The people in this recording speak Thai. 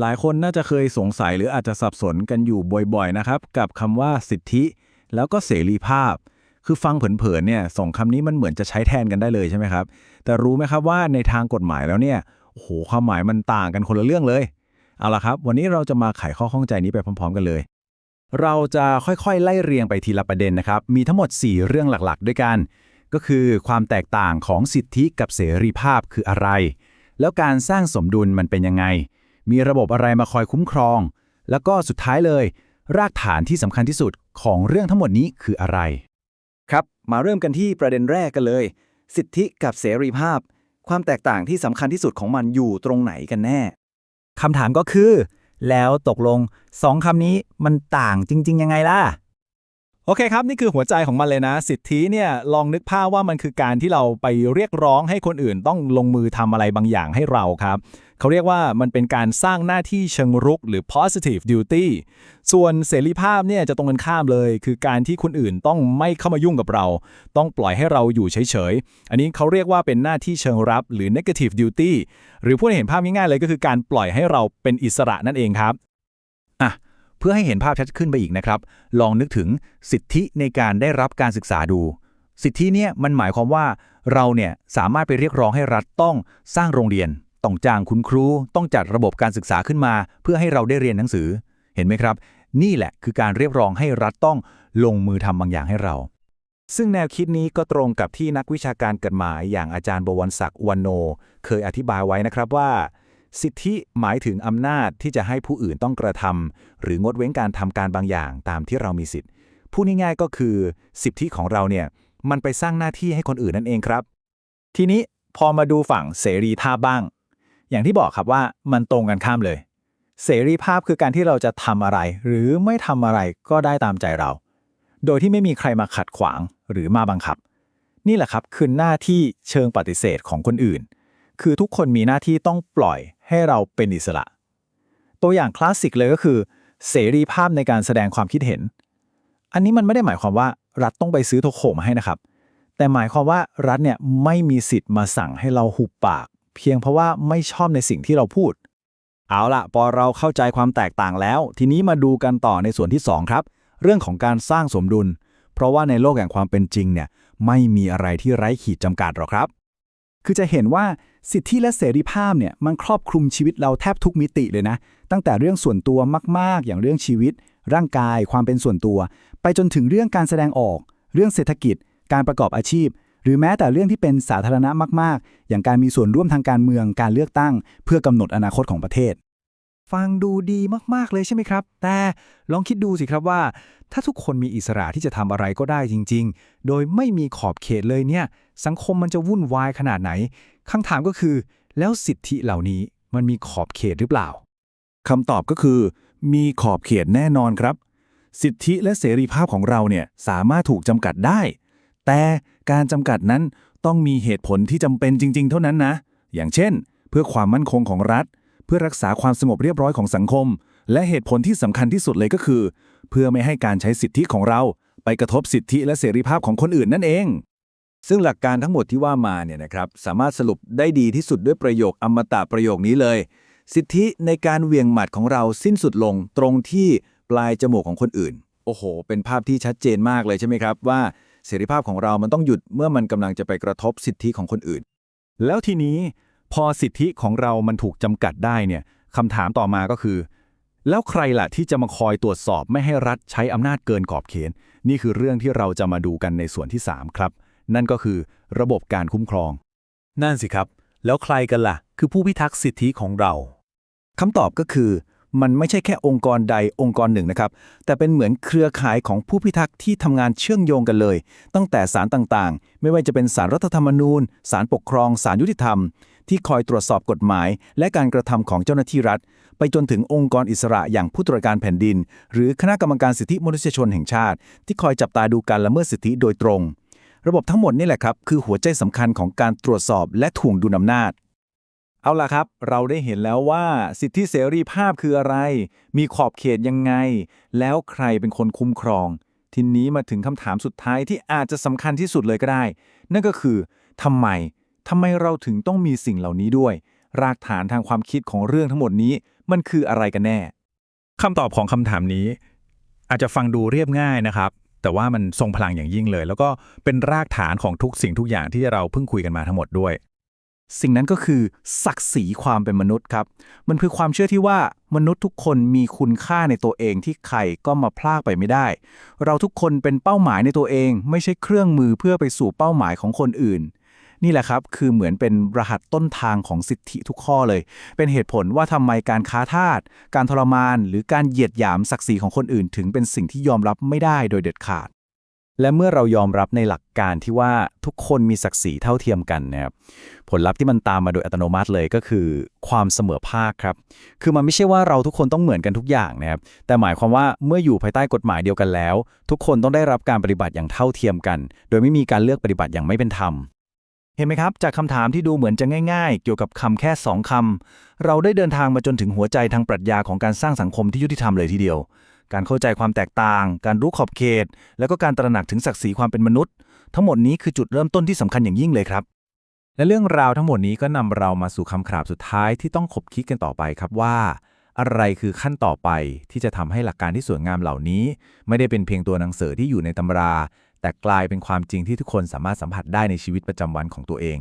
หลายคนน่าจะเคยสงสัยหรืออาจจะสับสนกันอยู่บ่อยๆนะครับ กับคำว่าสิทธิ แล้วก็เสรีภาพ คือฟังเผินๆเนี่ยสองคำนี้มันเหมือนจะใช้แทนกันได้เลยใช่ไหมครับ แต่รู้ไหมครับว่าในทางกฎหมายแล้วเนี่ยโอ้โหความหมายมันต่างกันคนละเรื่องเลย เอาละครับ วันนี้เราจะมาไขข้อข้องใจนี้ไปพร้อม ๆ กันเลย เราจะค่อยๆ ไล่เรียงไปทีละประเด็นนะครับ มีทั้งหมด 4 เรื่องหลักๆ ด้วยกัน ก็คือความแตกต่างของสิทธิกับเสรีภาพคืออะไร แล้วการสร้างสมดุลมันเป็นยังไง มีระบบอะไรมาคอยคุ้มครอง แล้วก็สุดท้ายเลย รากฐานที่สำคัญที่สุดของเรื่องทั้งหมดนี้คืออะไร ครับมาเริ่มกันที่ประเด็นแรกกันเลย สิทธิกับเสรีภาพ ความแตกต่างที่สำคัญที่สุดของมันอยู่ตรงไหนกันแน่คำถามก็คือ แล้วตกลงสองคำนี้มันต่างจริง ๆ ยังไงล่ะ โอเคครับ นี่คือหัวใจของมันเลยนะ สิทธิเนี่ยลองนึกภาพว่ามันคือการที่เราไปเรียกร้องให้คนอื่นต้องลงมือทำอะไรบางอย่างให้เราครับ เขาเรียกว่ามันเป็นการสร้างหน้าที่เชิงรุกหรือ positive duty ส่วนเสรีภาพเนี่ยจะตรงกันข้ามเลย คือการที่คนอื่นต้องไม่เข้ามายุ่งกับเรา ต้องปล่อยให้เราอยู่เฉยๆ อันนี้เขาเรียกว่าเป็นหน้าที่เชิงรับหรือ negative duty หรือพูดให้เห็นภาพง่ายๆเลยก็คือการปล่อยให้เราเป็นอิสระนั่นเองครับ พื่อให้เห็นภาพชัดขึ้นไปอีกนะครับ ลองนึกถึงสิทธิในการได้รับการศึกษาดู สิทธิเนี่ยมันหมายความว่าเราเนี่ยสามารถไปเรียกร้องให้รัฐต้องสร้างโรงเรียน ต้องจ้างคุณครู ต้องจัดระบบการศึกษาขึ้นมา เพื่อให้เราได้เรียนหนังสือ เห็นไหมครับ นี่แหละคือการเรียกร้องให้รัฐต้องลงมือทำบางอย่างให้เรา ซึ่งแนวคิดนี้ก็ตรงกับที่นักวิชาการกฎหมาย อย่างอาจารย์บวรศักดิ์วันโน เคยอธิบายไว้นะครับว่า สิทธิหมายถึงอำนาจที่จะให้ผู้อื่นต้องกระทำหรืองดเว้นการทำการบางอย่างตามที่เรามีสิทธิ์พูดง่ายๆก็คือ สิทธิของเราเนี่ยมันไปสร้างหน้าที่ให้คนอื่นนั่นเองครับ ทีนี้พอมาดูฝั่งเสรีภาพบ้าง อย่างที่บอกครับว่ามันตรงกันข้ามเลย เสรีภาพคือการที่เราจะทำอะไร หรือไม่ทำอะไรก็ได้ตามใจเรา โดยที่ไม่มีใครมาขัดขวางหรือมาบังคับ นี่แหละครับคือหน้าที่เชิงปฏิเสธของคนอื่น คือทุกคนมีหน้าที่ต้องปล่อยให้เราเป็นอิสระ ตัวอย่างคลาสสิกเลยก็คือ เสรีภาพในการแสดงความคิดเห็น อันนี้มันไม่ได้หมายความว่ารัฐต้องไปซื้อโทโขมาให้นะครับ แต่หมายความว่ารัฐเนี่ยไม่มีสิทธิ์มาสั่งให้เราหุบปาก เพียงเพราะว่าไม่ชอบในสิ่งที่เราพูด เอาละพอเราเข้าใจความแตกต่างแล้ว ทีนี้มาดูกันต่อในส่วนที่ 2 ครับ เรื่องของการสร้างสมดุล เพราะว่าในโลกแห่งความเป็นจริงเนี่ยไม่มีอะไรที่ไร้ขีดจำกัดหรอกครับ คือจะเห็นว่าสิทธิและเสรีภาพเนี่ยมันครอบคลุมชีวิตเราแทบทุกมิติเลยนะ ตั้งแต่เรื่องส่วนตัวมาก ๆ อย่างเรื่องชีวิต ร่างกาย ความเป็นส่วนตัว ไปจนถึงเรื่องการแสดงออก เรื่องเศรษฐกิจ การประกอบอาชีพ หรือแม้แต่เรื่องที่เป็นสาธารณะมาก ๆ อย่างการมีส่วนร่วมทางการเมืองการเลือกตั้ง เพื่อกำหนดอนาคตของประเทศ ฟังดูดีมาก ๆ เลยใช่ไหมครับ แต่ลองคิดดูสิครับว่า ถ้าทุกคนมีอิสระที่จะทำอะไรก็ได้จริง ๆ โดยไม่มีขอบเขตเลยเนี่ย สังคมมันจะวุ่นวายขนาดไหนคำถามก็คือ แล้วสิทธิเหล่านี้มันมีขอบเขตหรือเปล่าคำตอบก็คือ มีขอบเขตแน่นอนครับ สิทธิและเสรีภาพของเราเนี่ยสามารถถูกจำกัดได้ แต่การจำกัดนั้นต้องมีเหตุผลที่จำเป็นจริง ๆ เท่านั้นนะ อย่างเช่น เพื่อความมั่นคงของรัฐ พื่อรักษาความสงบเรียบร้อยของสังคม และเหตุผลที่สำคัญที่สุดเลยก็คือ เพื่อไม่ให้การใช้สิทธิของเรา ไปกระทบสิทธิและเสรีภาพของคนอื่นนั่นเอง ซึ่งหลักการทั้งหมดที่ว่ามาเนี่ยนะครับสามารถสรุปได้ดีที่สุดด้วยประโยคอมตะประโยคนี้เลย สิทธิในการเวียงหมัดของเราสิ้นสุดลงตรงที่ปลายจมูกของคนอื่น โอ้โห เป็นภาพที่ชัดเจนมากเลยใช่ไหมครับว่าเสรีภาพของเรามันต้องหยุดเมื่อมันกำลังจะไปกระทบสิทธิของคนอื่น แล้วทีนี้ พอสิทธิของเรามันถูกจำกัดได้เนี่ยคำถามต่อมาก็คือ แล้วใครล่ะที่จะมาคอยตรวจสอบไม่ให้รัฐใช้อำนาจเกินขอบเขตนี่คือเรื่องที่เราจะมาดูกันในส่วนที่ 3 ครับ นั่นก็คือระบบการคุ้มครอง นั่นสิครับ แล้วใครกันล่ะ คือผู้พิทักษ์สิทธิของเราคำตอบก็คือ มันไม่ใช่แค่องค์กรใดองค์กรหนึ่งนะครับ แต่เป็นเหมือนเครือข่ายของผู้พิทักษ์ที่ทำงานเชื่อมโยงกันเลย ตั้งแต่ศาลต่างๆ ไม่ว่าจะเป็นศาลรัฐธรรมนูญศาลปกครองศาลยุติธรรม ที่คอยตรวจสอบกฎหมาย และการกระทำของเจ้าหน้าที่รัฐ ไปจนถึงองค์กรอิสระอย่างผู้ตรวจการแผ่นดิน หรือคณะกรรมการสิทธิมนุษยชนแห่งชาติ ที่คอยจับตาดูการละเมิดสิทธิโดยตรง ระบบทั้งหมดนี่แหละครับ คือหัวใจสำคัญของการตรวจสอบและถ่วงดุลอำนาจ เอาล่ะครับ เราได้เห็นแล้วว่าสิทธิเสรีภาพคืออะไร มีขอบเขตยังไง แล้วใครเป็นคนคุ้มครองทีนี้มาถึงคำถามสุดท้ายที่อาจจะสำคัญที่สุดเลยก็ได้ นั่นก็คือทำไม ทำไมเราถึงต้องมีสิ่งเหล่านี้ด้วย รากฐานทางความคิดของเรื่องทั้งหมดนี้มันคืออะไรกันแน่คำตอบของคำถามนี้ อาจจะฟังดูเรียบง่ายนะครับ แต่ว่ามันทรงพลังอย่างยิ่งเลย แล้วก็เป็นรากฐานของทุกสิ่งทุกอย่างที่เราเพิ่งคุยกันมาทั้งหมดด้วย สิ่งนั้นก็คือ ศักดิ์ศรีความเป็นมนุษย์ครับ มันคือความเชื่อที่ว่ามนุษย์ทุกคนมีคุณค่าในตัวเองที่ใครก็มาพลากไปไม่ได้ เราทุกคนเป็นเป้าหมายในตัวเอง ไม่ใช่เครื่องมือเพื่อไปสู่เป้าหมายของคนอื่น นี่แหละครับ คือเหมือนเป็นรหัสต้นทางของสิทธิทุกข้อเลย เป็นเหตุผลว่าทำไมการค้าทาสการทรมาน หรือการเหยียดหยามศักดิ์ศรีของคนอื่น ถึงเป็นสิ่งที่ยอมรับไม่ได้โดยเด็ดขาด และเมื่อเรายอมรับในหลักการที่ว่าทุกคนมีศักดิ์ศรีเท่าเทียมกันนะครับผลลัพธ์ที่มันตามมาโดยอัตโนมัติเลยก็คือ ความเสมอภาคครับ คือมันไม่ใช่ว่าเราทุกคนต้องเหมือนกันทุกอย่างนะครับ แต่หมายความว่าเมื่ออยู่ภายใต้กฎหมายเดียวกันแล้ว ทุกคนต้องได้รับการปฏิบัติอย่างเท่าเทียมกัน โดยไม่มีการเลือกปฏิบัติอย่างไม่เป็นธรรม เห็นไหมครับ จากคำถามที่ดูเหมือนจะง่าย ๆ เกี่ยวกับคำแค่สองคำเราได้เดินทางมาจนถึงหัวใจทางปรัชญาของการสร้างสังคมที่ยุติธรรมเลยทีเดียว การเข้าใจความแตกต่าง การรู้ขอบเขต แล้วก็การตระหนักถึงศักดิ์ศรีความเป็นมนุษย์ ทั้งหมดนี้คือจุดเริ่มต้นที่สำคัญอย่างยิ่งเลยครับ และเรื่องราวทั้งหมดนี้ก็นำเรามาสู่คำขาบสุดท้ายที่ต้องขบคิดกันต่อไปครับว่า อะไรคือขั้นต่อไปที่จะทำให้หลักการที่สวยงามเหล่านี้ ไม่ได้เป็นเพียงตัวหนังสือที่อยู่ในตำรา แต่กลายเป็นความจริงที่ทุกคนสามารถสัมผัสได้ในชีวิตประจำวันของตัวเอง